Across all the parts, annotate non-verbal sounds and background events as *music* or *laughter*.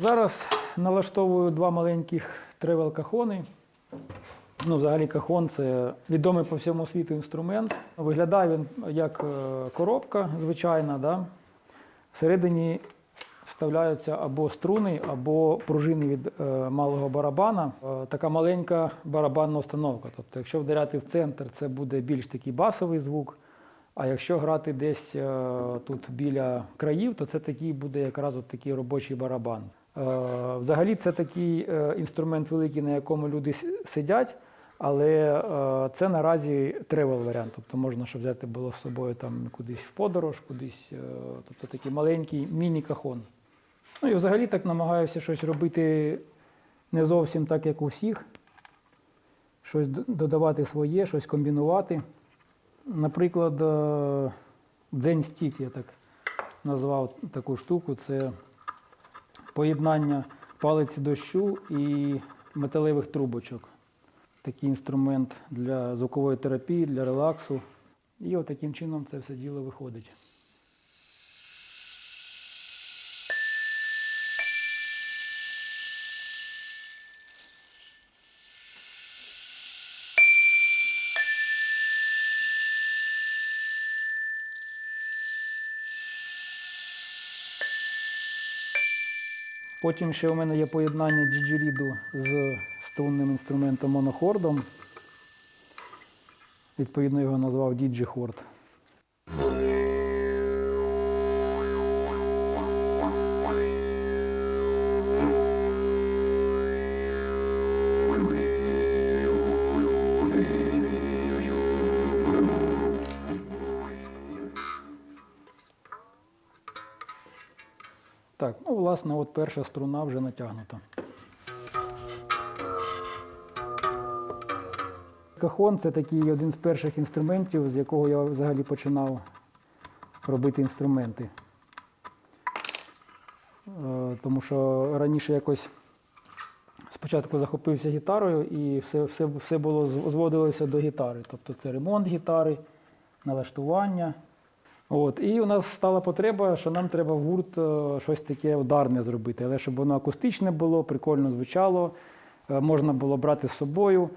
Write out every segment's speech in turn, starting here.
Зараз налаштовую два маленьких тревел-кахони. Ну, взагалі кахон це відомий по всьому світу інструмент. Виглядає він як е, коробка звичайна. Да? Всередині вставляються або струни, або пружини від е, малого барабана. Е, така маленька барабанна установка. Тобто, якщо вдаряти в центр, це буде більш такий басовий звук. А якщо грати десь е, тут біля країв, то це такий буде якраз от такий робочий барабан. Е, взагалі, це такий е, інструмент великий, на якому люди сидять, але е, це наразі тревел варіант. Тобто можна щоб взяти було з собою там кудись в подорож, кудись, тобто такий маленький міні-кахон. Ну і взагалі так намагаюся щось робити не зовсім так, як у всіх. Щось додавати своє, щось комбінувати. Наприклад, дзень стік, я так назвав таку штуку. Це поєднання палиці дощу і металевих трубочок. Такий інструмент для звукової терапії, для релаксу. І от таким чином це все діло виходить. Потім ще у мене є поєднання діджеріду з струнним інструментом монохордом. Відповідно, його назвав діджихорд. Так, власне, от перша струна вже натягнута. Кахон це такий один з перших інструментів, з якого я взагалі починав робити інструменти. Е, Тому що раніше якось спочатку захопився гітарою і все, все, все було зводилося до гітари. Тобто це ремонт гітари, налаштування. От. І у нас стала потреба, що нам треба в гурт е, щось таке ударне зробити, але щоб воно акустичне було, прикольно звучало, е, можна було брати з собою.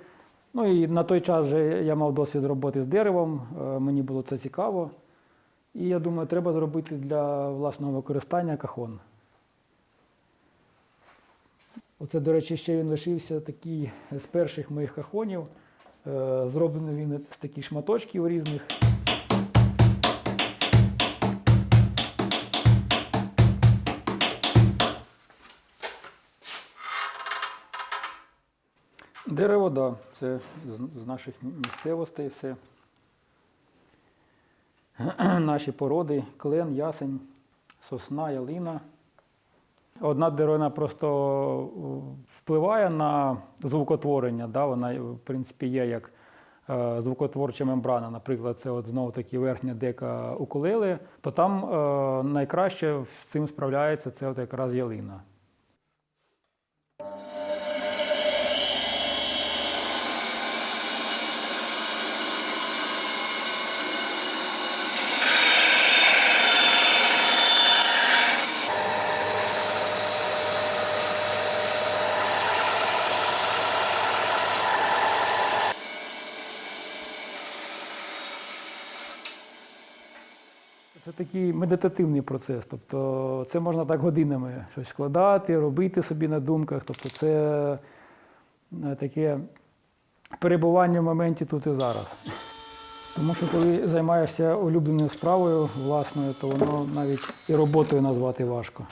Ну і на той час вже я мав досвід роботи з деревом, е, мені було це цікаво. І я думаю, треба зробити для власного використання кахон. Оце, до речі, ще він лишився такий з перших моїх кахонів. Зроблений він з таких шматочків різних. Дерево, так, да, це з- наших місцевостей все. *clears throat* Наші породи, клен, ясень, сосна, ялина. Одна деревина просто е, впливає на звукотворення, да, вона, в принципі, є як е, звукотворча мембрана, наприклад, це от знову таки верхня дека укулели, то там е, найкраще з цим справляється це от якраз ялина. Такий медитативний процес. Тобто це можна так годинами щось складати, робити собі на думках. Тобто це е, таке перебування в моменті тут і зараз. Тому що коли займаєшся улюбленою справою власною, то воно навіть і роботою назвати важко.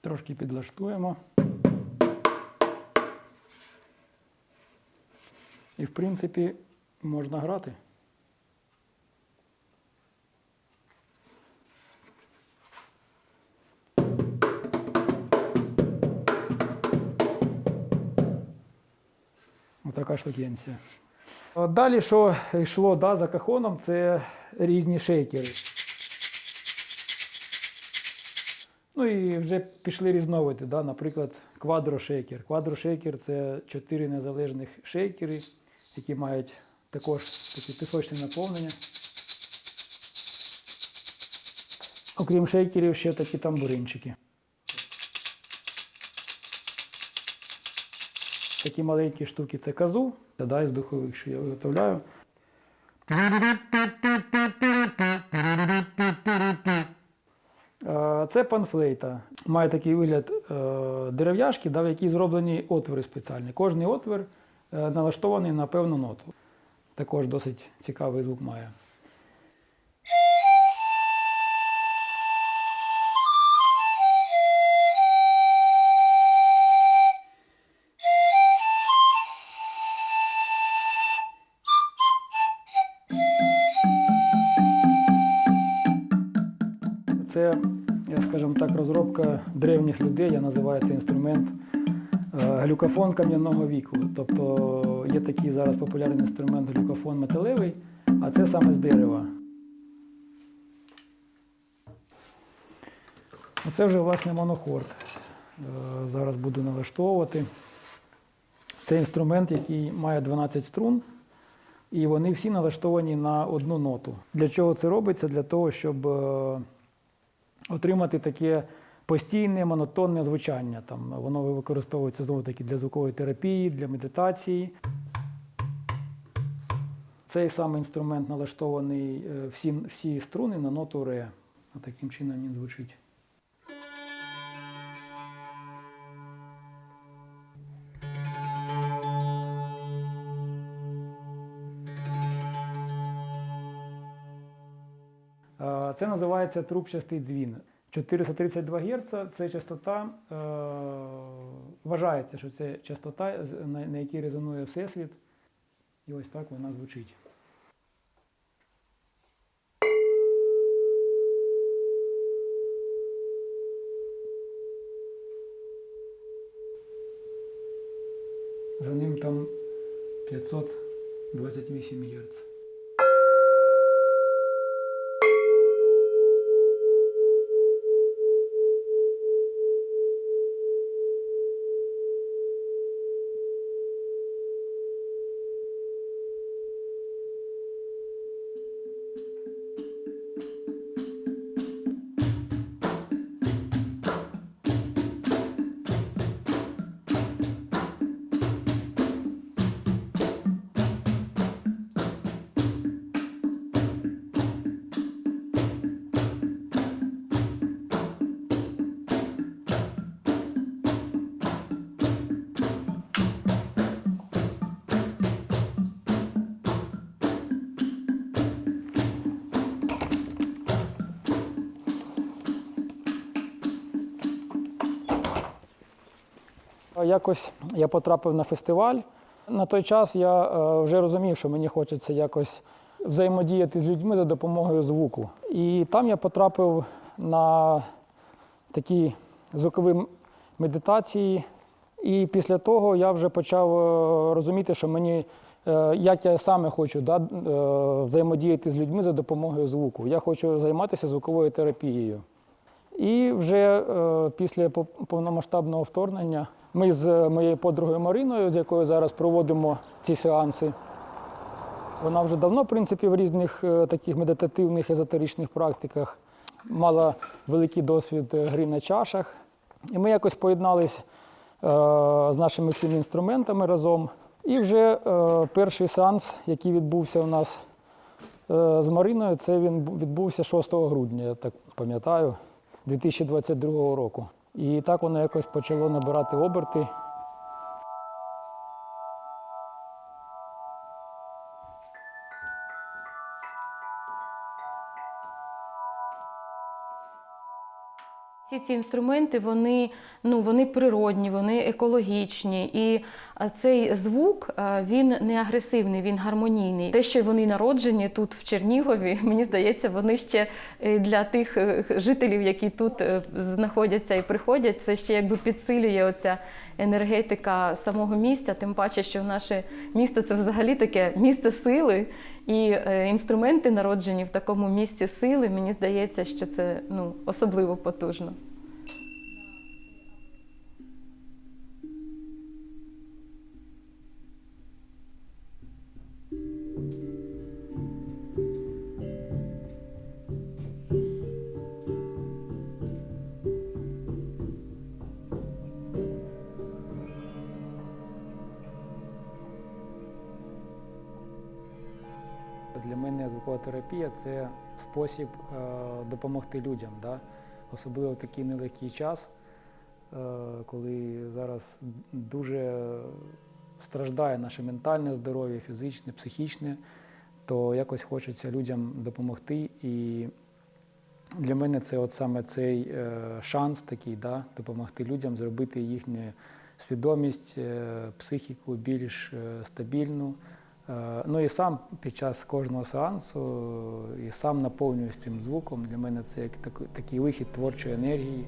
Трошки підлаштуємо. І, в принципі, можна грати. Отака штукенція. Далі, що йшло да, за кахоном, це різні шейкери. Ну і вже пішли різновиди, да? наприклад, квадрошейкер. Квадрошейкер це чотири незалежних шейкери, які мають також такі пісочні наповнення. Окрім шейкерів, ще такі тамбуринчики. Такі маленькі штуки це казу, це да, із духових, що я виготовляю. Це панфлейта. Має такий вигляд е, дерев'яшки, в якій зроблені отвори спеціальні. Кожний отвір налаштований на певну ноту. Також досить цікавий звук має. Це, скажімо так, розробка древніх людей. Я називаю цей інструмент е, глюкофон кам'яного віку. Тобто є такий зараз популярний інструмент глюкофон металевий, а це саме з дерева. Оце вже власне монохорд. Е, Зараз буду налаштовувати. Це інструмент, який має 12 струн, і вони всі налаштовані на одну ноту. Для чого це робиться? Для того, щоб е, отримати таке постійне монотонне звучання. Там воно використовується знову таки для звукової терапії, для медитації. Цей самий інструмент налаштований е, всі, всі струни на ноту ре. Таким чином він звучить. Це називається трубчастий дзвін. 432 Гц це частота, е, вважається, що це частота, на, на якій резонує Всесвіт. І ось так вона звучить. За ним там 528 Гц. Якось я потрапив на фестиваль. На той час я е, вже розумів, що мені хочеться якось взаємодіяти з людьми за допомогою звуку. І там я потрапив на такі звукові медитації. І після того я вже почав е, розуміти, що мені, е, як я саме хочу да, взаємодіяти з людьми за допомогою звуку. Я хочу займатися звуковою терапією. І вже після повномасштабного вторгнення ми з моєю подругою Мариною, з якою зараз проводимо ці сеанси. Вона вже давно, в принципі, в різних е, таких медитативних езотеричних практиках мала великий досвід е, гри на чашах. І ми якось поєднались е, з нашими цими інструментами разом. І вже е, перший сеанс, який відбувся у нас е, з Мариною, це він відбувся 6 грудня, я так пам'ятаю, 2022 року. І так воно якось почало набирати оберти. Всі ці інструменти вони, ну, вони природні, вони екологічні. І цей звук він не агресивний, він гармонійний. Те, що вони народжені тут в Чернігові, *laughs* мені здається, вони ще е, для тих е, жителів, які тут е, знаходяться і приходять, це ще якби підсилює оця енергетика самого місця. Тим паче, що наше місто це взагалі таке місце сили. І інструменти народжені в такому місці сили, мені здається, що це ну, особливо потужно. Терапія це спосіб е, допомогти людям, да? особливо в такий нелегкий час, е, коли зараз дуже страждає наше ментальне здоров'я, фізичне, психічне, то якось хочеться людям допомогти. І для мене це от саме цей е, шанс такий, да? допомогти людям зробити їхню свідомість, психіку більш стабільну. Е, Ну і сам під час кожного сеансу і сам наповнююсь цим звуком. Для мене це як так- такий вихід творчої енергії.